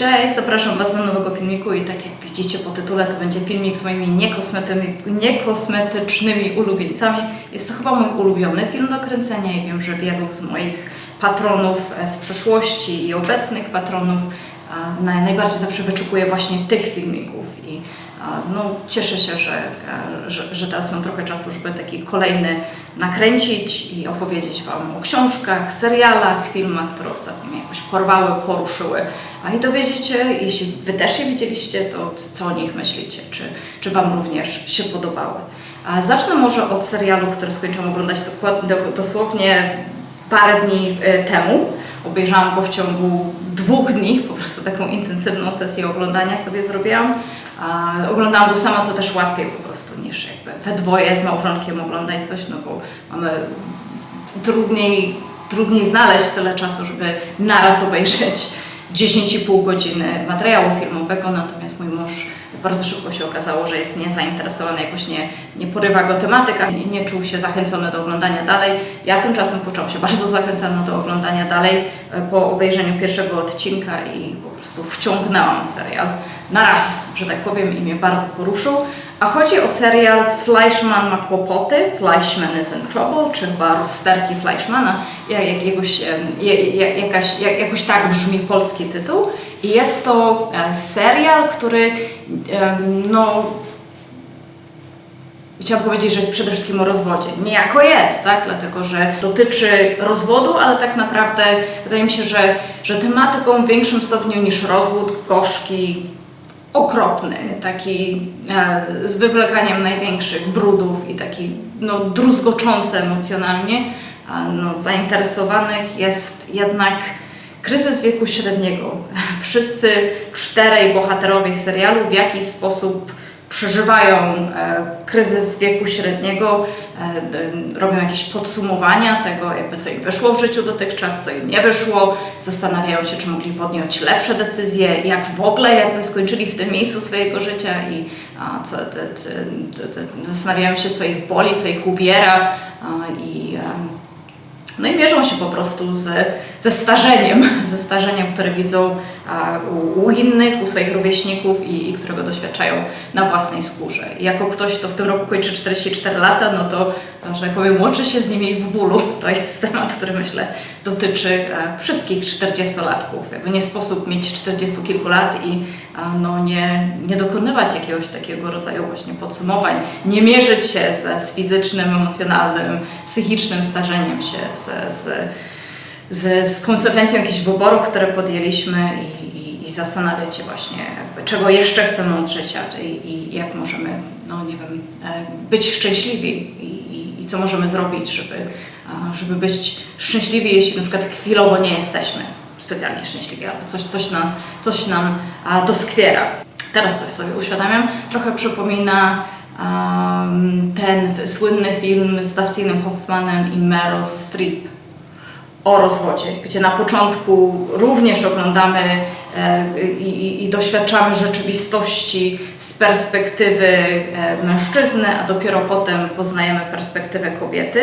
Cześć, zapraszam Was do nowego filmiku i tak jak widzicie po tytule, to będzie filmik z moimi niekosmetycznymi ulubieńcami. Jest to chyba mój ulubiony film do kręcenia i wiem, że wielu z moich patronów e, z przeszłości i obecnych patronów naj- najbardziej zawsze wyczekuje właśnie tych filmików i a, no, cieszę się, że, e, że, że teraz mam trochę czasu, żeby taki kolejny nakręcić i opowiedzieć Wam o książkach, serialach, filmach, które ostatnio mnie jakoś porwały, poruszyły. A i dowiedzieć się, jeśli Wy też je widzieliście, to co o nich myślicie, czy, czy Wam również się podobały. A zacznę może od serialu, który skończyłam oglądać dokładnie, dosłownie parę dni e, temu. Obejrzałam go w ciągu dwóch dni, po prostu taką intensywną sesję oglądania sobie zrobiłam. A oglądałam go sama, co też łatwiej po prostu niż jakby we dwoje z małżonkiem oglądać coś, no bo mamy trudniej, trudniej znaleźć tyle czasu, żeby naraz obejrzeć 10,5 godziny materiału filmowego, natomiast mój mąż bardzo szybko się okazało, że jest niezainteresowany, jakoś nie, nie porywa go tematyka, nie, nie czuł się zachęcony do oglądania dalej. Ja tymczasem poczułam się bardzo zachęcona do oglądania dalej e, po obejrzeniu pierwszego odcinka i po prostu wciągnęłam serial na raz, że tak powiem, i mnie bardzo poruszył. A chodzi o serial Fleischman ma kłopoty, Fleischman is in trouble, czy chyba rozterki Fleischmana, jak, jakiegoś, jakaś, jak, jakoś tak brzmi polski tytuł. I jest to e, serial, który no, Chciałam powiedzieć, że jest przede wszystkim o rozwodzie. Niejako jest, tak? Dlatego, że dotyczy rozwodu, ale tak naprawdę wydaje mi się, że, że tematyką w większym stopniu niż rozwód, gorzki, okropny, taki e, z wywlekaniem największych brudów i taki no, druzgoczący emocjonalnie no, zainteresowanych jest jednak kryzys wieku średniego. Wszyscy czterej bohaterowie serialu w jakiś sposób przeżywają e, kryzys wieku średniego, e, robią jakieś podsumowania tego, jakby co im wyszło w życiu dotychczas, co im nie wyszło, zastanawiają się, czy mogli podjąć lepsze decyzje, jak w ogóle jakby skończyli w tym miejscu swojego życia i co, te, te, te, zastanawiają się, co ich boli, co ich uwiera i em, no i mierzą się po prostu z, ze starzeniem, ze starzeniem, które widzą u, innych, u swoich rówieśników i, i którego doświadczają na własnej skórze. Jako ktoś, kto w tym roku kończy 44 lata, no to, że tak powiem, łączy się z nimi w bólu. To jest temat, który myślę dotyczy e, wszystkich 40-latków. Jakby nie sposób mieć 40 kilku lat i no, nie, nie dokonywać jakiegoś takiego rodzaju właśnie podsumowań, nie mierzyć się z, z fizycznym, emocjonalnym, psychicznym starzeniem się, z, z, z, z konsekwencją jakichś wyborów, które podjęliśmy i, i, i zastanawiać się właśnie, czego jeszcze chcemy od życia i, i jak możemy, no nie wiem, e, być szczęśliwi i, i, i co możemy zrobić, żeby, żeby być szczęśliwi, jeśli na przykład chwilowo nie jesteśmy specjalnie szczęśliwi, albo coś, coś, nas, coś nam doskwiera. Teraz to sobie uświadamiam. Trochę przypomina um, ten słynny film z Dustinem Hoffmanem i Meryl Streep o rozwodzie, gdzie na początku również oglądamy e, i, i, i doświadczamy rzeczywistości z perspektywy e, mężczyzny, a dopiero potem poznajemy perspektywę kobiety.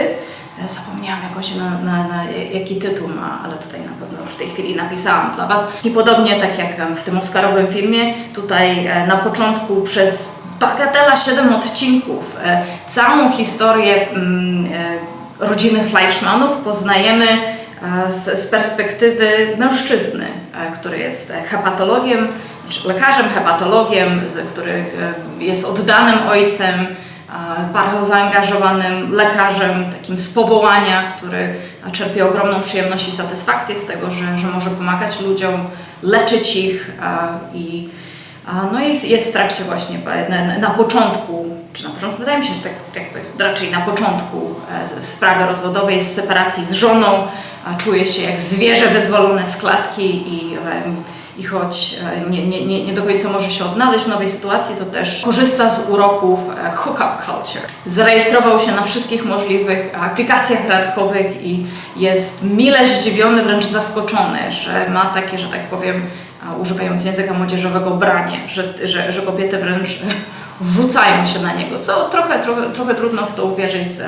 E, Zapomniałam jakoś na, na, na jaki tytuł ma, ale tutaj na pewno już w tej chwili napisałam dla Was. I podobnie tak jak w tym Oscarowym filmie, tutaj na początku przez bagatela 7 odcinków całą historię mm, rodziny Fleischmannów poznajemy z, z perspektywy mężczyzny, e, który jest e, hepatologiem, lekarzem hepatologiem, który e, jest oddanym ojcem, e, bardzo zaangażowanym lekarzem, takim z powołania, który e, czerpie ogromną przyjemność i satysfakcję z tego, że, że może pomagać ludziom, leczyć ich e, i No i jest w trakcie właśnie na, na, początku, czy na początku, wydaje mi się, że tak jakby raczej na początku e, sprawy rozwodowej, z separacji z żoną, czuje się jak zwierzę wyzwolone z klatki i, i choć nie, nie, nie, do końca może się odnaleźć w nowej sytuacji, to też korzysta z uroków e, hookup culture. Zarejestrował się na wszystkich możliwych aplikacjach randkowych i jest mile zdziwiony, wręcz zaskoczony, że ma takie, że tak powiem, używając języka młodzieżowego, branie, że, że, że kobiety wręcz rzucają się na niego, co trochę, trochę, trochę trudno w to uwierzyć, z,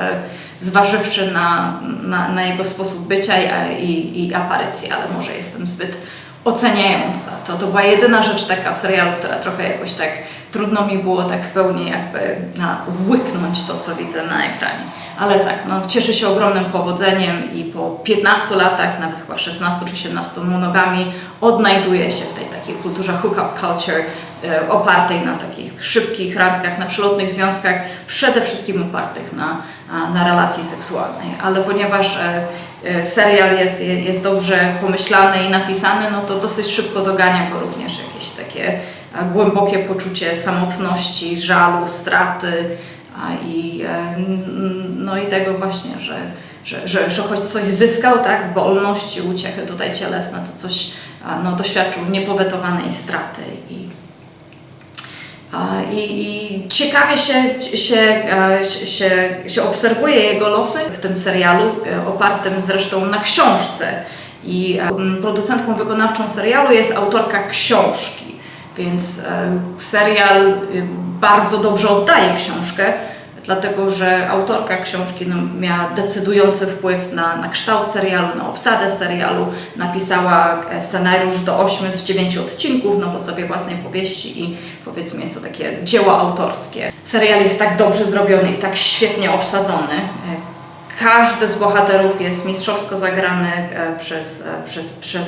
zważywszy na, na, na jego sposób bycia i, i, i aparycję, ale może jestem zbyt oceniająca. To, to była jedyna rzecz taka w serialu, która trochę jakoś tak trudno mi było tak w pełni jakby na, łyknąć to, co widzę na ekranie. Ale tak, no, cieszy się ogromnym powodzeniem i po 15 latach, nawet chyba 16 czy 17 monogami, odnajduje się w tej takiej kulturze hookup culture opartej na takich szybkich randkach, na przelotnych związkach, przede wszystkim opartych na, na relacji seksualnej. Ale ponieważ e, e, serial jest, je- jest dobrze pomyślany i napisany, no to dosyć szybko dogania go również jakieś takie głębokie poczucie samotności, żalu, straty i, e, no i tego właśnie, że, że, że, że choć coś zyskał, tak, wolność i uciechy tutaj cielesne, to coś no, doświadczył niepowetowanej straty i, I, I ciekawie się, się, e, się, się obserwuje jego losy w tym serialu, e, opartym zresztą na książce. I e, producentką wykonawczą serialu jest autorka książki, więc serial bardzo dobrze oddaje książkę, dlatego że autorka książki no, miała decydujący wpływ na, na kształt serialu, na obsadę serialu. Napisała e, scenariusz do 8 z 9 odcinków na podstawie własnej powieści i powiedzmy jest to takie dzieło autorskie. Serial jest tak dobrze zrobiony i tak świetnie obsadzony. E, Każdy z bohaterów jest mistrzowsko zagrany e, przez, przez, przez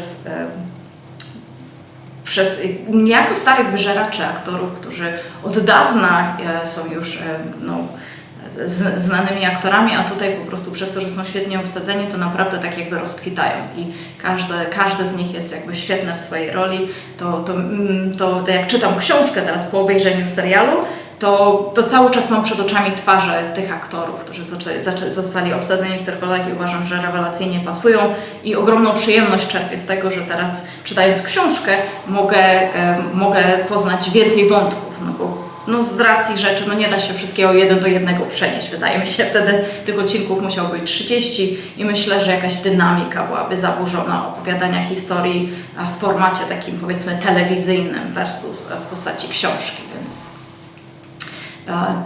przez niejako starych wyżeraczy aktorów, którzy od dawna e, są już e, no, znanymi aktorami, a tutaj po prostu przez to, że są świetnie obsadzeni, to naprawdę tak jakby rozkwitają i każde, każde z nich jest jakby świetne w swojej roli. To, to, mm, to, to jak czytam książkę teraz po obejrzeniu serialu, to, to cały czas mam przed oczami twarze tych aktorów, którzy zostali obsadzeni w tych rolach i uważam, że rewelacyjnie pasują i ogromną przyjemność czerpię z tego, że teraz czytając książkę mogę, e, mogę poznać więcej wątków, no bo no z racji rzeczy no nie da się wszystkiego jeden do jednego przenieść. Wydaje mi się, wtedy tych odcinków musiało być 30 i myślę, że jakaś dynamika byłaby zaburzona opowiadania historii w formacie takim powiedzmy telewizyjnym versus w postaci książki, więc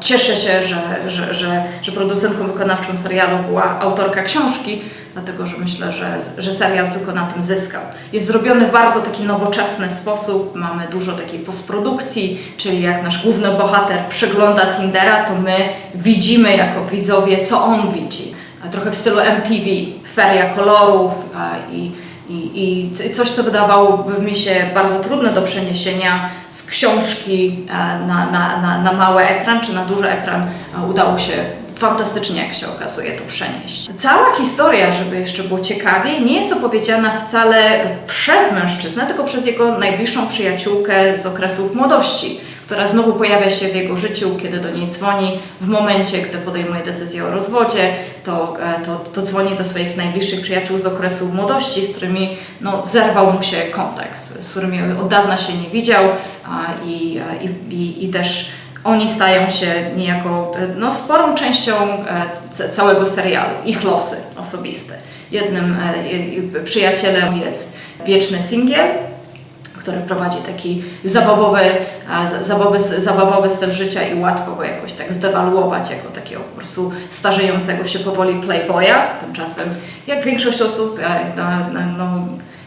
Cieszę się, że, że, że, że producentką wykonawczą serialu była autorka książki, dlatego że myślę, że, że serial tylko na tym zyskał. Jest zrobiony w bardzo taki nowoczesny sposób, mamy dużo takiej postprodukcji, czyli jak nasz główny bohater przegląda Tindera, to my widzimy jako widzowie, co on widzi. Trochę w stylu MTV, feria kolorów i i, I coś, co wydawałoby mi się bardzo trudne do przeniesienia z książki e, na, na, na, na mały ekran czy na duży ekran, e, udało się fantastycznie, jak się okazuje, to przenieść. Cała historia, żeby jeszcze było ciekawiej, nie jest opowiedziana wcale przez mężczyznę, tylko przez jego najbliższą przyjaciółkę z okresów młodości, która znowu pojawia się w jego życiu, kiedy do niej dzwoni, w momencie, gdy podejmuje decyzję o rozwodzie, to, e, to, to dzwoni do swoich najbliższych przyjaciół z okresu młodości, z którymi no, zerwał mu się kontakt, z którymi od dawna się nie widział a, i, i, i, też oni stają się niejako e, no, sporą częścią e, całego serialu, ich losy osobiste. Jednym e, je- przyjacielem jest wieczny singiel, który prowadzi taki zabawowy, a, z- zabawowy, styl życia i łatwo go jakoś tak zdewaluować jako takiego po prostu starzejącego się powoli playboya. Tymczasem, jak większość osób, no, no,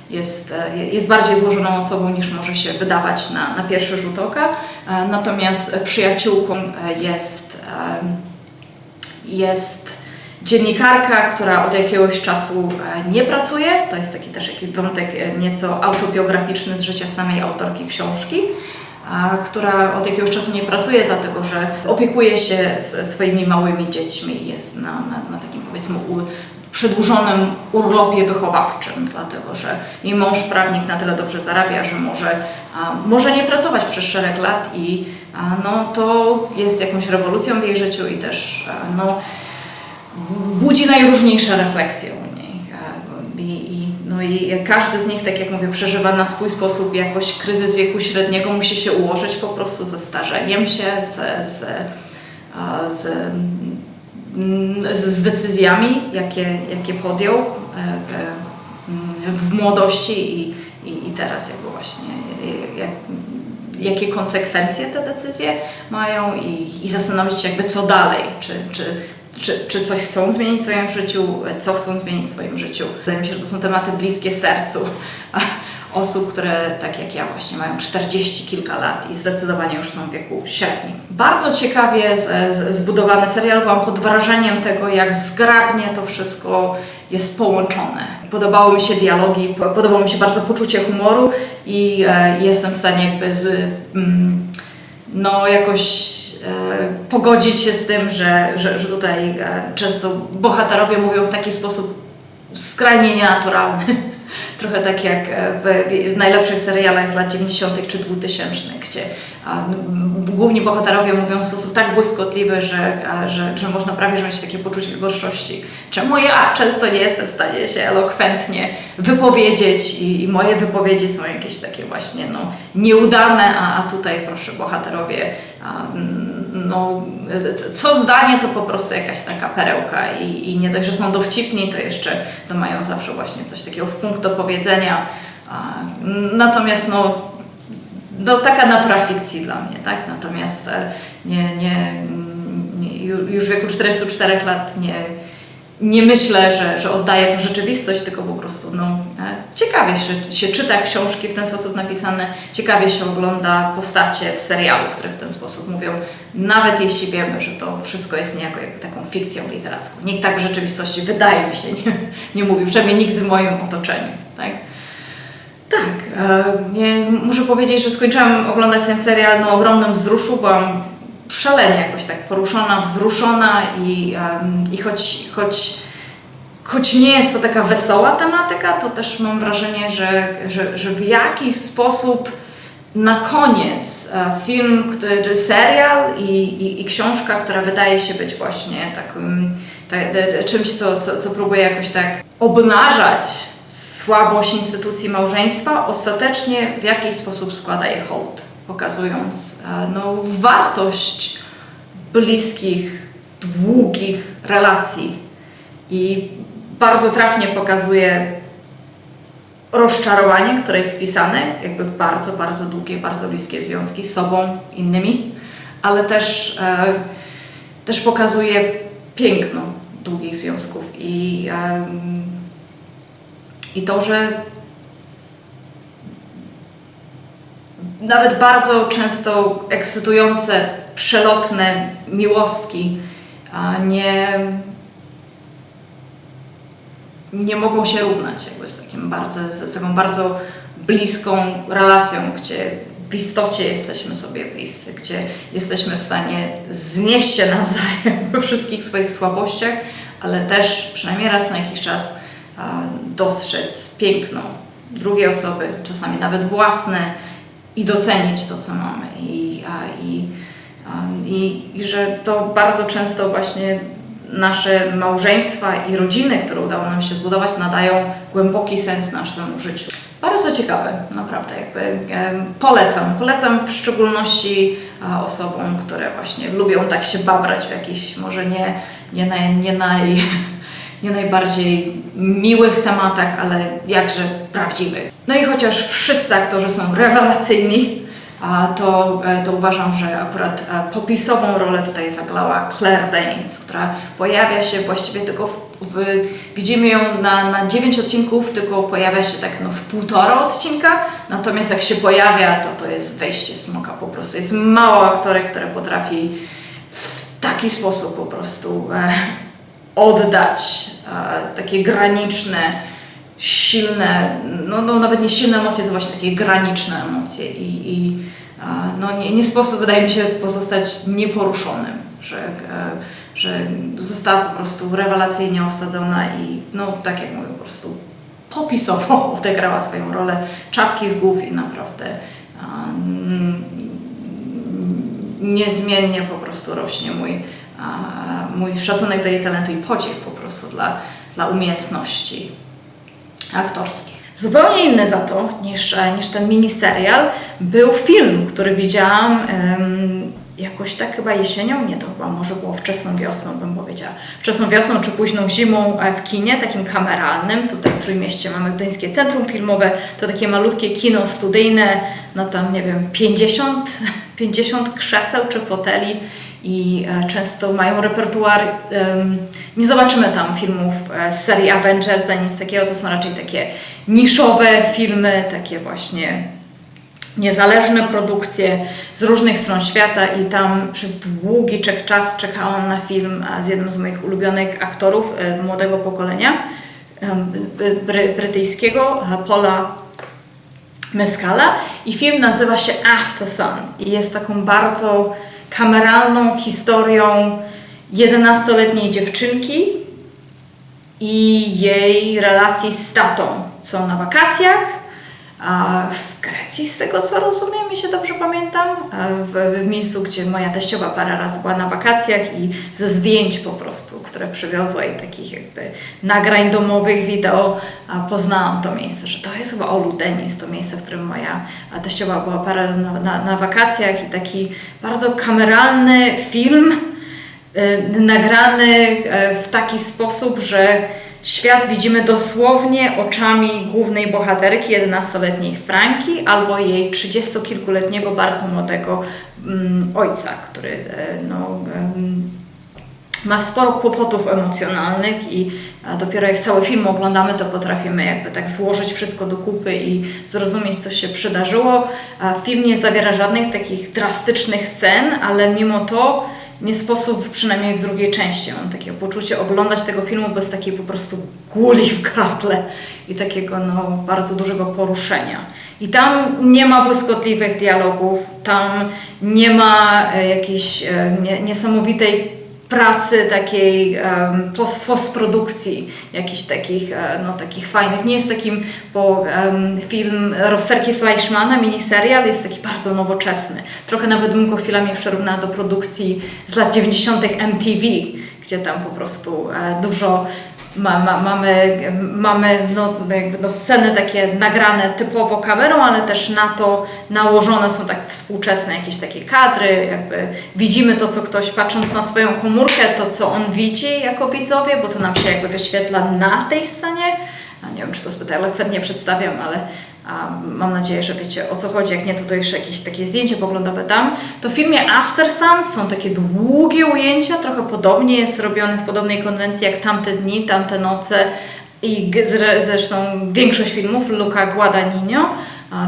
jest, e, jest bardziej złożoną osobą niż może się wydawać na, na pierwszy rzut oka. E, Natomiast przyjaciółką jest, jest dziennikarka, która od jakiegoś czasu e, nie pracuje. To jest taki też jakiś wątek e, nieco autobiograficzny z życia samej autorki książki, która od jakiegoś czasu nie pracuje, dlatego że opiekuje się swoimi małymi dziećmi i jest na, na, na takim powiedzmy przedłużonym urlopie wychowawczym, dlatego że jej mąż prawnik na tyle dobrze zarabia, że może, a, może nie pracować przez szereg lat i a, no, to jest jakąś rewolucją w jej życiu i też a, no, budzi najróżniejsze refleksje u. E, I, i, no i każdy z nich, tak jak mówię, przeżywa na swój sposób jakoś kryzys wieku średniego, musi się ułożyć po prostu ze starzeniem się, z, z, z, mm, z, decyzjami, jakie, jakie podjął e, w, w młodości i, i, i teraz jakby właśnie jak, jakie konsekwencje te decyzje mają i, i zastanowić się jakby co dalej, czy, czy, czy, czy coś chcą zmienić w swoim życiu, co chcą zmienić w swoim życiu. Wydaje mi się, że to są tematy bliskie sercu osób, które tak jak ja właśnie mają 40 kilka lat i zdecydowanie już są w wieku średnim. Bardzo ciekawie z, z, zbudowany serial, byłam pod wrażeniem tego, jak zgrabnie to wszystko jest połączone. Podobały mi się dialogi, po- podobało mi się bardzo poczucie humoru i e, jestem w stanie jakby z, mm, no jakoś pogodzić się z tym, że, że, że tutaj e, często bohaterowie mówią w taki sposób skrajnie nienaturalny. Trochę tak jak w, w najlepszych serialach z lat 90. czy 2000, gdzie główni bohaterowie mówią w sposób tak błyskotliwy, że, że, że można prawie mieć takie poczucie gorszości. Czemu ja często nie jestem w stanie się elokwentnie wypowiedzieć i, i moje wypowiedzi są jakieś takie właśnie no, nieudane, a, a tutaj proszę bohaterowie a, no, co zdanie to po prostu jakaś taka perełka i, i nie dość, że są dowcipni, to jeszcze to mają zawsze właśnie coś takiego w punkt do powiedzenia. A, natomiast no, no taka natura fikcji dla mnie, tak? Natomiast e, nie, nie, nie, ju- już w wieku 44 lat nie, nie myślę, że, że oddaję to rzeczywistość, tylko po prostu no, e, ciekawie się, się czyta książki w ten sposób napisane, ciekawie się ogląda postacie w serialu, które w ten sposób mówią, nawet jeśli wiemy, że to wszystko jest niejako jakby taką fikcją literacką. Nikt tak w rzeczywistości, wydaje mi się, nie, nie mówił, przynajmniej nikt w moim otoczeniu, tak? Tak, e, muszę powiedzieć, że skończyłam oglądać ten serial na ogromnym wzruszu, byłam szalenie jakoś tak poruszona, wzruszona i, i choć, choć, choć nie jest to taka wesoła tematyka, to też mam wrażenie, że, że, że w jakiś sposób na koniec e, film, który, serial i, i, i książka, która wydaje się być właśnie takim czymś, co, co, co próbuje jakoś tak obnażać słabość instytucji małżeństwa, ostatecznie w jakiś sposób składa je hołd, pokazując e, no, wartość bliskich, długich relacji. I bardzo trafnie pokazuje rozczarowanie, które jest wpisane jakby w bardzo, bardzo długie, bardzo bliskie związki z sobą, innymi, ale też, e, też pokazuje piękno długich związków i, em, i to, że nawet bardzo często ekscytujące, przelotne miłostki nie, nie mogą się równać jakby z, takim bardzo, z taką bardzo bliską relacją, gdzie w istocie jesteśmy sobie bliscy, gdzie jesteśmy w stanie znieść się nawzajem we wszystkich swoich słabościach, ale też przynajmniej raz na jakiś czas dostrzec piękno drugiej osoby, czasami nawet własne i docenić to, co mamy. I, i, i, I że to bardzo często właśnie nasze małżeństwa i rodziny, które udało nam się zbudować, nadają głęboki sens naszemu życiu. Bardzo ciekawe, naprawdę jakby polecam. Polecam w szczególności osobom, które właśnie lubią tak się babrać w jakichś może nie, nie, nie, naj, nie najbardziej miłych tematach, ale jakże prawdziwych. No i chociaż wszyscy aktorzy są rewelacyjni, to, e, to uważam, że akurat e, popisową rolę tutaj zagrała Claire Danes, która pojawia się właściwie tylko w, w widzimy ją na, na 9 odcinków, tylko pojawia się tak no, w półtora odcinka, natomiast jak się pojawia, to to jest wejście smoka po prostu. Jest mało aktorek, które potrafi w taki sposób po prostu e, oddać e, takie graniczne, silne, no, no nawet nie silne emocje, to właśnie takie graniczne emocje i, i a, no, nie, nie sposób, wydaje mi się, pozostać nieporuszonym, że, e, że została po prostu rewelacyjnie osadzona i no tak jak mówię, po prostu popisowo odegrała swoją rolę, czapki z głów i naprawdę niezmiennie po prostu rośnie mój, mój szacunek do jej talentu i podziw po prostu dla, dla umiejętności aktorskich. Zupełnie inny za to niż, e, niż ten miniserial był film, który widziałam jakoś tak chyba jesienią, nie to chyba może było wczesną wiosną bym powiedziała. Wczesną wiosną czy późną zimą e, w kinie, takim kameralnym. Tutaj w Trójmieście mamy Gdyńskie Centrum Filmowe, to takie malutkie kino studyjne, no tam nie wiem, 50, 50 krzeseł czy foteli i e, często mają repertuar. nie zobaczymy tam filmów e, z serii Avengers ani nic takiego, to są raczej takie niszowe filmy, takie właśnie niezależne produkcje z różnych stron świata i tam przez długi czas czekałam na film e, z jednym z moich ulubionych aktorów młodego pokolenia brytyjskiego, Paula Mescala i film nazywa się After Sun i jest taką bardzo kameralną historią 11-letniej dziewczynki i jej relacji z tatą. Są na wakacjach w Grecji, z tego co rozumiem, jeśli dobrze pamiętam, a w, w miejscu, gdzie moja teściowa parę razy była na wakacjach i ze zdjęć po prostu, które przywiozła i takich jakby nagrań domowych, wideo, poznałam to miejsce, że to jest chyba Olu Denis, to miejsce, w którym moja teściowa była parę razy na, na, na wakacjach i taki bardzo kameralny film, y, nagrany y, w taki sposób, że świat widzimy dosłownie oczami głównej bohaterki, 11-letniej Franki, albo jej 30-kilkuletniego, bardzo młodego mm, ojca, który y, no, em, ma sporo kłopotów emocjonalnych i a dopiero jak cały film oglądamy, to potrafimy jakby tak złożyć wszystko do kupy i zrozumieć, co się przydarzyło. Film nie zawiera żadnych takich drastycznych scen, ale mimo to nie sposób, przynajmniej w drugiej części, mam takie poczucie oglądać tego filmu bez takiej po prostu guli w gardle i takiego no, bardzo dużego poruszenia. I tam nie ma błyskotliwych dialogów, tam nie ma e, jakiejś e, nie, niesamowitej pracy takiej post, postprodukcji, jakichś takich, e, no, takich fajnych. Nie jest takim, bo em, film Rozserki Fleischmana, miniserial, jest taki bardzo nowoczesny. Trochę nawet bym go chwilami przyrównała do produkcji z lat 90. MTV, gdzie tam po prostu e, dużo ma, ma, mamy, mamy no, jakby no sceny takie nagrane typowo kamerą, ale też na to nałożone są tak współczesne jakieś takie kadry, jakby widzimy to, co ktoś patrząc na swoją komórkę, to co on widzi jako widzowie, bo to nam się jakby wyświetla na tej scenie. A nie wiem, czy to zbyt elokwentnie przedstawiam, ale mam nadzieję, że wiecie o co chodzi. Jak nie, to, to jeszcze jakieś takie zdjęcie poglądowe dam. To w filmie After Sun są takie długie ujęcia, trochę podobnie jest robione w podobnej konwencji jak tamte dni, tamte noce i zresztą większość filmów Luca Guadagnino,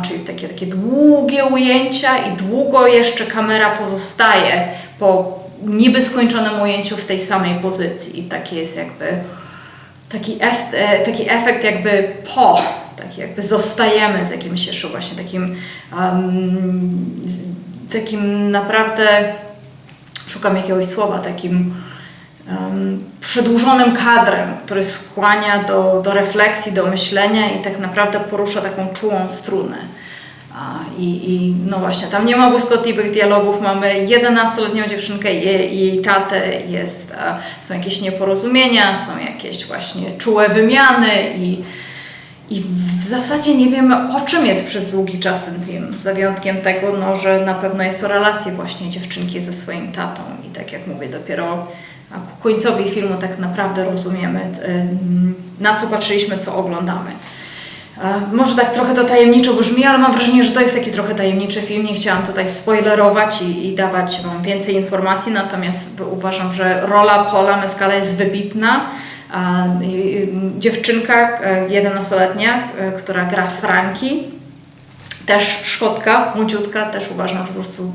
czyli takie, takie długie ujęcia i długo jeszcze kamera pozostaje po niby skończonym ujęciu w tej samej pozycji i takie jest jakby taki, ef- e, taki efekt jakby po, taki jakby zostajemy z jakimś jeszcze właśnie takim, um, takim naprawdę, szukam jakiegoś słowa, takim um, przedłużonym kadrem, który skłania do, do refleksji, do myślenia i tak naprawdę porusza taką czułą strunę. I, I no właśnie, tam nie ma błyskotliwych dialogów, mamy 11-letnią dziewczynkę i jej, jej tatę, jest, są jakieś nieporozumienia, są jakieś właśnie czułe wymiany i, i w zasadzie nie wiemy o czym jest przez długi czas ten film, za wyjątkiem tego, no, że na pewno jest o relacji właśnie dziewczynki ze swoim tatą i tak jak mówię, dopiero ku końcowi filmu tak naprawdę rozumiemy, ym, na co patrzyliśmy, co oglądamy. Może tak trochę to tajemniczo brzmi, ale mam wrażenie, że to jest taki trochę tajemniczy film. Nie chciałam tutaj spoilerować i, i dawać Wam więcej informacji, natomiast uważam, że rola Paula Mescala jest wybitna. Dziewczynka, e, 11-letnia, e, która gra Franki, też Szkotka, młodziutka, też uważam, że po prostu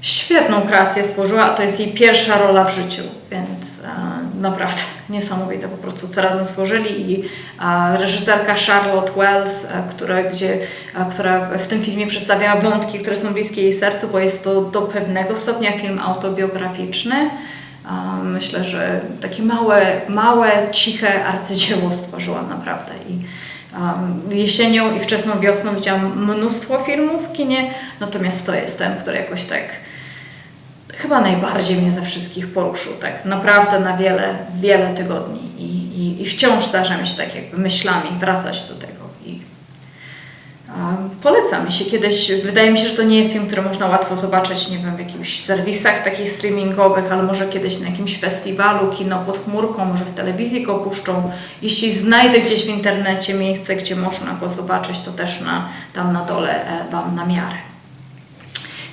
świetną kreację stworzyła, a to jest jej pierwsza rola w życiu, więc e, naprawdę niesamowite po prostu, co razem stworzyli i e, reżyserka Charlotte Wells, e, która, gdzie, e, która w tym filmie przedstawiała wątki, które są bliskie jej sercu, bo jest to do pewnego stopnia film autobiograficzny. Myślę, że takie małe, małe, ciche arcydzieło stworzyła naprawdę. I Um, jesienią i wczesną wiosną widziałam mnóstwo filmów w kinie, natomiast to jest ten, który jakoś tak chyba najbardziej mnie ze wszystkich poruszył, tak naprawdę na wiele, wiele tygodni. I, i, i wciąż zdarza mi się tak jakby myślami wracać do tego. I um, polecam się kiedyś, wydaje mi się, że to nie jest film, który można łatwo zobaczyć, nie wiem, w jakichś serwisach takich streamingowych, ale może kiedyś na jakimś festiwalu, kino pod chmurką, może w telewizji go puszczą. Jeśli znajdę gdzieś w internecie miejsce, gdzie można go zobaczyć, to też na, tam na dole e, Wam na miarę.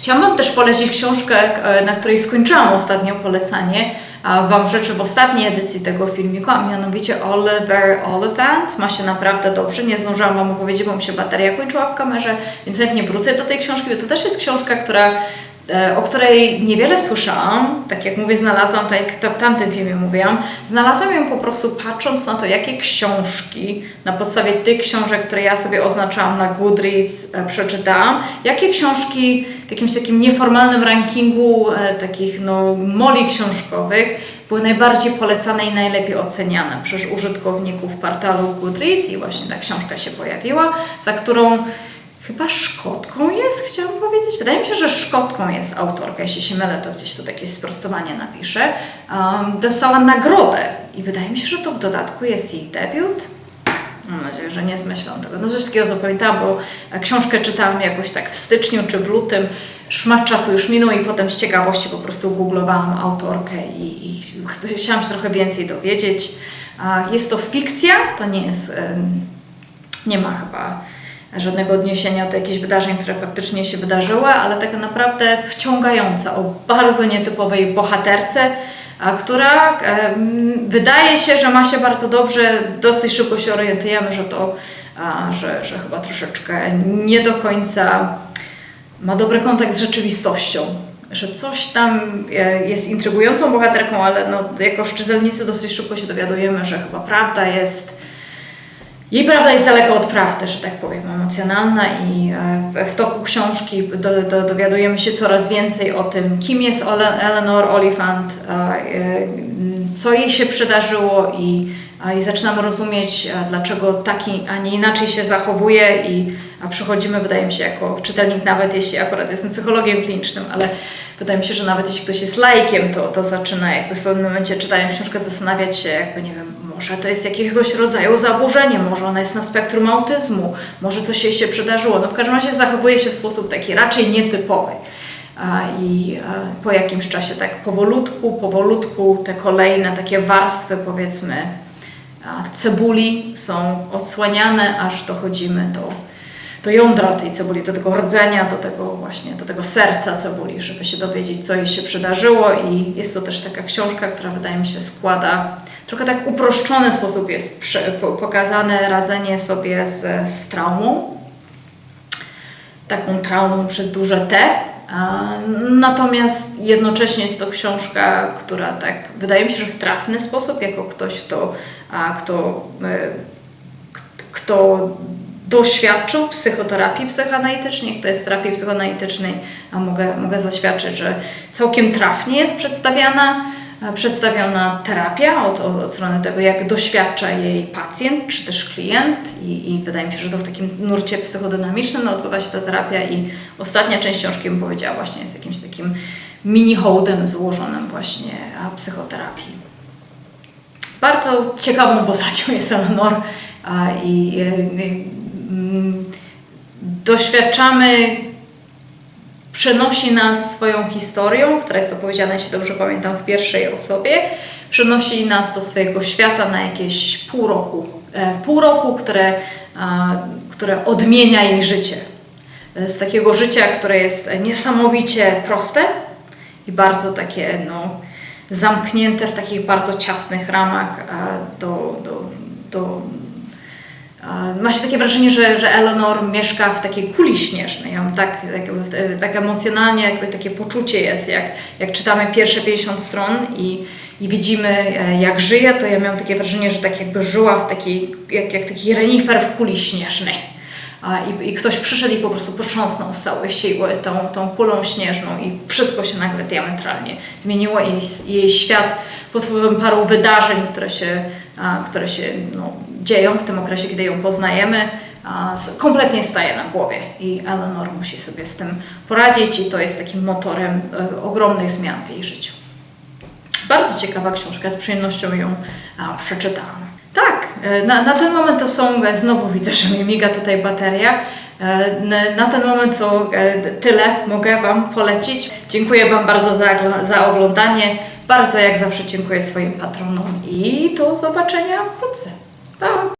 Chciałam też polecić książkę, e, na której skończyłam ostatnio polecanie a Wam rzeczy w ostatniej edycji tego filmiku, a mianowicie Oliver Oliphant. Ma się naprawdę dobrze. Nie zdążyłam Wam opowiedzieć, bo mi się bateria kończyła w kamerze, więc chętnie wrócę do tej książki, bo to też jest książka, która o której niewiele słyszałam, tak jak mówię, znalazłam, tak jak w tamtym filmie mówiłam, znalazłam ją po prostu patrząc na to, jakie książki na podstawie tych książek, które ja sobie oznaczałam na Goodreads, e, przeczytałam, jakie książki w jakimś takim nieformalnym rankingu e, takich no, moli książkowych były najbardziej polecane i najlepiej oceniane przez użytkowników portalu Goodreads. I właśnie ta książka się pojawiła, za którą Chyba Szkotką jest, chciałam powiedzieć. Wydaje mi się, że Szkotką jest autorka. Jeśli się mylę, to gdzieś tu jakieś sprostowanie napiszę. Um, dostała nagrodę i wydaje mi się, że to w dodatku jest jej debiut. Mam nadzieję, że nie zmyślam tego. No coś takiego zapamiętałam, bo książkę czytałam jakoś tak w styczniu czy w lutym. Szmat czasu już minął i potem z ciekawości po prostu googlowałam autorkę i, i chciałam się trochę więcej dowiedzieć. Jest to fikcja, to nie jest... nie ma chyba żadnego odniesienia do jakichś wydarzeń, które faktycznie się wydarzyły, ale tak naprawdę wciągająca o bardzo nietypowej bohaterce, a która wydaje się, że ma się bardzo dobrze, dosyć szybko się orientujemy, że to, że, że chyba troszeczkę nie do końca ma dobry kontakt z rzeczywistością. Że coś tam e, jest intrygującą bohaterką, ale no, jako czytelnicy dosyć szybko się dowiadujemy, że chyba prawda jest jej prawda jest daleko od prawdy, że tak powiem, emocjonalna i e, w, toku książki do, do, dowiadujemy się coraz więcej o tym, kim jest Eleanor Oliphant, e, e, co jej się przydarzyło i, i zaczynamy rozumieć, dlaczego taki, a nie inaczej się zachowuje i a przychodzimy, wydaje mi się, jako czytelnik, nawet jeśli akurat jestem psychologiem klinicznym, ale wydaje mi się, że nawet jeśli ktoś jest laikiem, to, to zaczyna jakby w pewnym momencie czytając książkę zastanawiać się, jakby nie wiem, może to jest jakiegoś rodzaju zaburzenie, może ona jest na spektrum autyzmu, może coś jej się przydarzyło. No w każdym razie zachowuje się w sposób taki raczej nietypowy. I a, po jakimś czasie tak powolutku, powolutku te kolejne takie warstwy powiedzmy cebuli są odsłaniane, aż dochodzimy do, do jądra tej cebuli, do tego rdzenia, do tego właśnie, do tego serca cebuli, żeby się dowiedzieć, co jej się przydarzyło i jest to też taka książka, która wydaje mi się składa, trochę tak uproszczony sposób jest pokazane radzenie sobie z, z traumą, taką traumą przez duże T. Natomiast jednocześnie jest to książka, która tak wydaje mi się, że w trafny sposób, jako ktoś, kto, kto, e, kto doświadczył psychoterapii psychoanalitycznej, kto jest w terapii psychoanalitycznej, a mogę, mogę zaświadczyć, że całkiem trafnie jest przedstawiana, przedstawiona terapia od, od, od strony tego, jak doświadcza jej pacjent czy też klient i, i wydaje mi się, że to w takim nurcie psychodynamicznym odbywa się ta terapia i ostatnia część książki, bym powiedziała, właśnie jest jakimś takim mini hołdem złożonym właśnie a, psychoterapii. Bardzo ciekawą postacią jest Eleanor a, i e, e, mm, doświadczamy, przenosi nas swoją historią, która jest opowiedziana, jeśli dobrze pamiętam, w pierwszej osobie, przenosi nas do swojego świata na jakieś pół roku. E, pół roku, które, które odmienia jej życie. E, Z takiego życia, które jest niesamowicie proste i bardzo takie no, zamknięte w takich bardzo ciasnych ramach do, do, do Ma się takie wrażenie, że, że Eleanor mieszka w takiej kuli śnieżnej. Ja tak, tak, tak emocjonalnie, jakby takie poczucie jest, jak, jak czytamy pierwsze 50 stron i, i widzimy, e, jak żyje, to ja miałam takie wrażenie, że tak jakby żyła w takiej, jak, jak taki renifer w kuli śnieżnej. I, I ktoś przyszedł i po prostu potrząsnął z całej siły tą, tą kulą śnieżną i wszystko się nagle diametralnie zmieniło i jej, jej świat pod wpływem paru wydarzeń, które się, które się no, dzieją w tym okresie, kiedy ją poznajemy, kompletnie staje na głowie i Eleanor musi sobie z tym poradzić i to jest takim motorem e, ogromnych zmian w jej życiu. Bardzo ciekawa książka, z przyjemnością ją przeczytałam. Tak, e, na, na ten moment to są, e, znowu widzę, że mi miga tutaj bateria. Na ten moment to tyle mogę Wam polecić. Dziękuję Wam bardzo za, za oglądanie. Bardzo jak zawsze dziękuję swoim patronom i do zobaczenia wkrótce. Tchau.